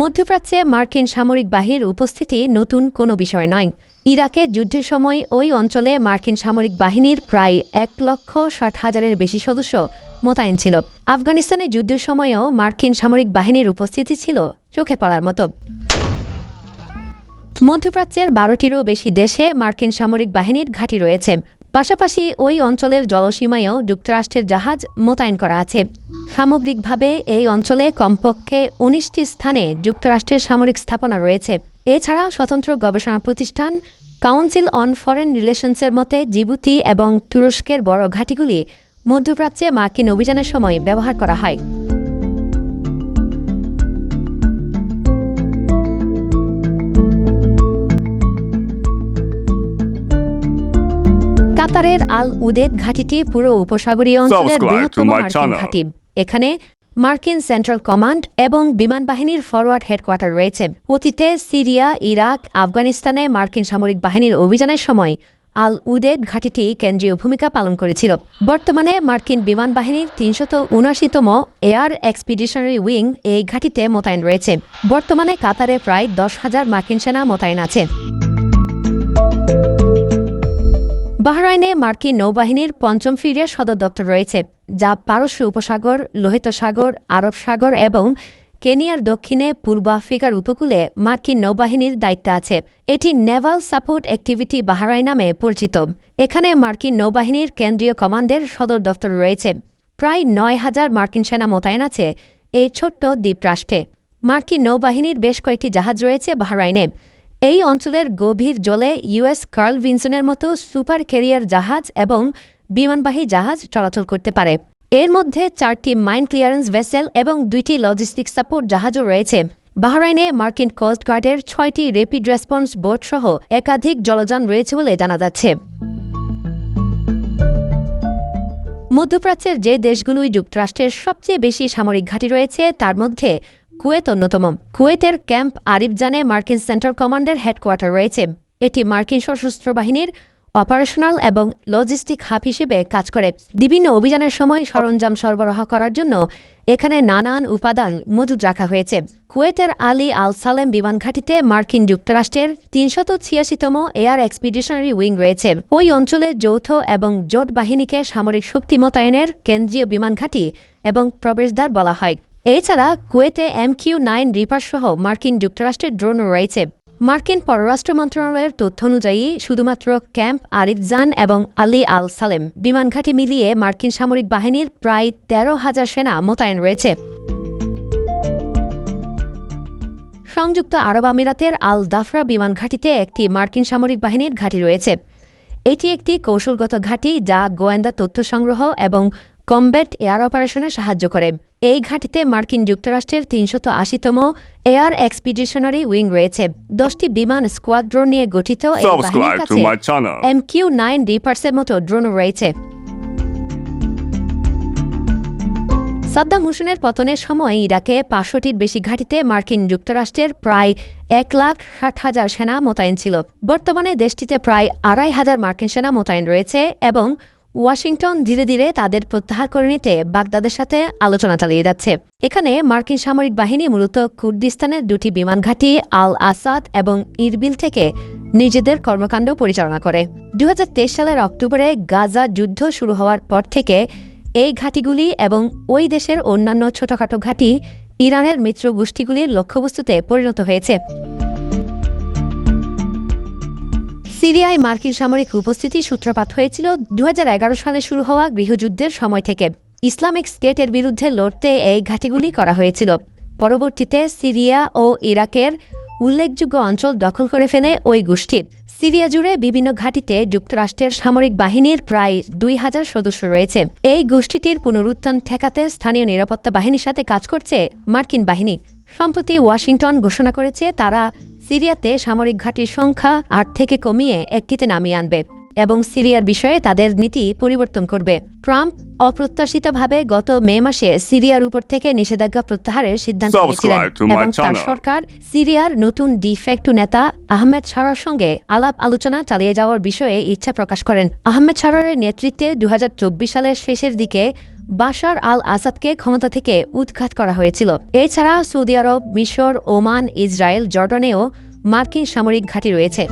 মধ্যপ্রাচ্যে মার্কিন সামরিক বাহিনীর উপস্থিতি নতুন কোনো বিষয় নয়। ইরাকের যুদ্ধের সময় ওই অঞ্চলে মার্কিন সামরিক বাহিনীর প্রায় এক লক্ষ ষাট হাজারের বেশি সদস্য মোতায়েন ছিল। আফগানিস্তানের যুদ্ধের সময়েও মার্কিন সামরিক বাহিনীর উপস্থিতি ছিল চোখে পড়ার মতো। মধ্যপ্রাচ্যের বারোটিরও বেশি দেশে মার্কিন সামরিক বাহিনীর ঘাঁটি রয়েছে। পাশাপাশি ওই অঞ্চলের জলসীমায়ও যুক্তরাষ্ট্রের জাহাজ মোতায়েন করা আছে। সামগ্রিকভাবে এই অঞ্চলে কমপক্ষে উনিশটি স্থানে যুক্তরাষ্ট্রের সামরিক স্থাপনা রয়েছে। এছাড়া স্বতন্ত্র গবেষণা প্রতিষ্ঠান কাউন্সিল অন ফরেন রিলেশনসের মতে জিবুতি এবং তুরস্কের বড় ঘাঁটিগুলি মধ্যপ্রাচ্যে মার্কিন অভিযানের সময় ব্যবহার করা হয়। কাতারের আল উদেদ ঘাঁটিটি পুরো উপসাগরীয় অঞ্চলের বৃহত্তম মার্কিন. ঘাঁটি। এখানে মার্কিন সেন্ট্রাল কমান্ড এবং বিমান বাহিনীর ফরওয়ার্ড হেডকোয়ার্টার রয়েছে। অতীতে সিরিয়া ইরাক আফগানিস্তানে মার্কিন সামরিক বাহিনীর অভিযানের সময় আল উদেদ ঘাঁটিটি কেন্দ্রীয় ভূমিকা পালন করেছিল। বর্তমানে মার্কিন বিমান বাহিনীর তিনশত উনআশিতম এয়ার এক্সপিডিশনারি উইং এই ঘাঁটিতে মোতায়েন রয়েছে। বর্তমানে কাতারে প্রায় দশ হাজার মার্কিন সেনা মোতায়েন আছে। বাহরাইনে মার্কিন নৌবাহিনীর পঞ্চম ফিরিয়ার সদর দপ্তর রয়েছে, যা পারস্য উপসাগর, লোহিত সাগর, আরব সাগর এবং কেনিয়ার দক্ষিণে পূর্ব আফ্রিকার উপকূলে মার্কিন নৌবাহিনীর দায়িত্ব আছে। এটি নেভাল সাপোর্ট অ্যাক্টিভিটি বাহরাই নামে পরিচিত। এখানে মার্কিন নৌবাহিনীর কেন্দ্রীয় কমান্ডের সদর দপ্তর রয়েছে। প্রায় নয় হাজার মার্কিন সেনা মোতায়েন আছে এই ছোট্ট দ্বীপরাষ্ট্রে। মার্কিন নৌবাহিনীর বেশ কয়েকটি জাহাজ রয়েছে বাহরাইনে। এই অঞ্চলের গভীর জলে ইউএস কার্ল ভিনসনের মতো সুপার ক্যারিয়ার জাহাজ এবং বিমানবাহী জাহাজ চলাচল করতে পারে। এর মধ্যে চারটি মাইন ক্লিয়ারেন্স ভেসেল এবং দুইটি লজিস্টিক সাপোর্ট জাহাজও রয়েছে। বাহরাইনে মার্কিন কোস্ট গার্ডের ছয়টি রেপিড রেসপন্স বোট সহ একাধিক জলযান রয়েছে বলে জানা যাচ্ছে। মধ্যপ্রাচ্যের যে দেশগুলোই যুক্তরাষ্ট্রের সবচেয়ে বেশি সামরিক ঘাঁটি রয়েছে, তার মধ্যে কুয়েত অন্যতম। কুয়েতের ক্যাম্প আরিফজানে মার্কিন সেন্টার কমান্ডের হেডকোয়ার্টার রয়েছে। এটি মার্কিন সশস্ত্র বাহিনীর অপারেশনাল এবং লজিস্টিক হাব হিসেবে কাজ করে। বিভিন্ন অভিযানের সময় সরঞ্জাম সরবরাহ করার জন্য এখানে নানান উপাদান মজুদ রাখা হয়েছে। কুয়েতের আলী আল সালেম বিমান ঘাঁটিতে মার্কিন যুক্তরাষ্ট্রের তিনশত ছিয়াশিতম এয়ার এক্সপিডিশনারি উইং রয়েছে। ওই অঞ্চলে যৌথ এবং জোট বাহিনীকে সামরিক শক্তি মোতায়েনের কেন্দ্রীয় বিমান ঘাঁটি এবং প্রবেশদ্বার বলা হয়। এছাড়া কুয়েতে এম কিউ নাইন রিপার সহ মার্কিন যুক্তরাষ্ট্রের ড্রোনও রয়েছে। মার্কিন পররাষ্ট্র মন্ত্রণালয়ের তথ্য অনুযায়ী, শুধুমাত্র ক্যাম্প আরিফজান এবং আলী আল সালেম বিমান ঘাঁটি মিলিয়ে মার্কিন সামরিক বাহিনীর প্রায় তেরো হাজার সেনা মোতায়েন রয়েছে। সংযুক্ত আরব আমিরাতের আল দাফরা বিমান ঘাঁটিতে একটি মার্কিন সামরিক বাহিনীর ঘাঁটি রয়েছে। এটি একটি কৌশলগত ঘাঁটি যা গোয়েন্দা তথ্য সংগ্রহ এবং কমব্যাট এয়ার অপারেশনে সাহায্য করে। এই ঘাঁটিতে মার্কিন যুক্তরাষ্ট্রের তিনশত আশিতম এয়ার এক্সপিডিশনারি উইং রয়েছে। দশটি বিমান স্কোয়াড্রন নিয়ে গঠিত. এম কিউ নাইন রিপার্সের মতো ড্রোনও রয়েছে। সাদ্দাম হোসেনের পতনের সময় ইরাকে পাঁচশোটির বেশি ঘাঁটিতে মার্কিন যুক্তরাষ্ট্রের প্রায় এক লাখ ষাট হাজার সেনা মোতায়েন ছিল। বর্তমানে দেশটিতে প্রায় আড়াই হাজার মার্কিন সেনা মোতায়েন রয়েছে এবং ওয়াশিংটন ধীরে ধীরে তাদের প্রত্যাহার করে নিতে বাগদাদের সাথে আলোচনা চালিয়ে যাচ্ছে। এখানে মার্কিন সামরিক বাহিনী মূলত কুর্দিস্তানের দুটি বিমান ঘাঁটি আল আসাদ এবং ইরবিল থেকে নিজেদের কর্মকাণ্ড পরিচালনা করে। দু হাজার তেইশ সালের অক্টোবরে গাজা যুদ্ধ শুরু হওয়ার পর থেকে এই ঘাঁটিগুলি এবং ওই দেশের অন্যান্য ছোটখাটো ঘাঁটি ইরানের মিত্র গোষ্ঠীগুলির লক্ষ্যবস্তুতে পরিণত হয়েছে। সিরিয়ায় মার্কিন সামরিক উপস্থিতি সূত্রপাত হয়েছিল। দু সালে শুরু হওয়া গৃহযুদ্ধের সময় থেকে ইসলামিক স্টেটের বিরুদ্ধে লড়তে এই ঘাঁটিগুলি করা হয়েছিল। পরবর্তীতে সিরিয়া ও ইরাকের উল্লেখযোগ্য অঞ্চল দখল করে ফেলে ওই গোষ্ঠীর সিরিয়া জুড়ে বিভিন্ন ঘাঁটিতে যুক্তরাষ্ট্রের সামরিক বাহিনীর প্রায় দুই হাজার সদস্য রয়েছে। এই গোষ্ঠীটির পুনরুত্থান ঠেকাতে স্থানীয় নিরাপত্তা বাহিনীর সাথে কাজ করছে মার্কিন বাহিনী। সম্প্রতি ওয়াশিংটন ঘোষণা করেছে, তারা সিরিয়াতে সামরিক ঘাঁটির সংখ্যা আট থেকে কমিয়ে একটিতে নামিয়ে আনবে এবং সিরিয়ার বিষয়ে তাদের নীতি পরিবর্তন করবে। ট্রাম্প অপ্রত্যাশিতভাবে গত মে মাসে সিরিয়ার উপর থেকে নিষেধাজ্ঞা প্রত্যাহারের সিদ্ধান্ত নিয়েছিলেন এবং তার সরকার সিরিয়ার নতুন ডিফেক্টু নেতা আহমেদ সারার সঙ্গে আলাপ আলোচনা চালিয়ে যাওয়ার বিষয়ে ইচ্ছা প্রকাশ করেন। আহমেদ সারারের নেতৃত্বে দু হাজার চব্বিশ সালের শেষের দিকে বাশার আল আসাদকে ক্ষমতা থেকে উৎখাত করা হয়েছিল। এছাড়া সৌদি আরব, মিশর, ওমান, ইসরায়েল, জর্ডনেও মার্কিন সামরিক ঘাঁটি রয়েছে।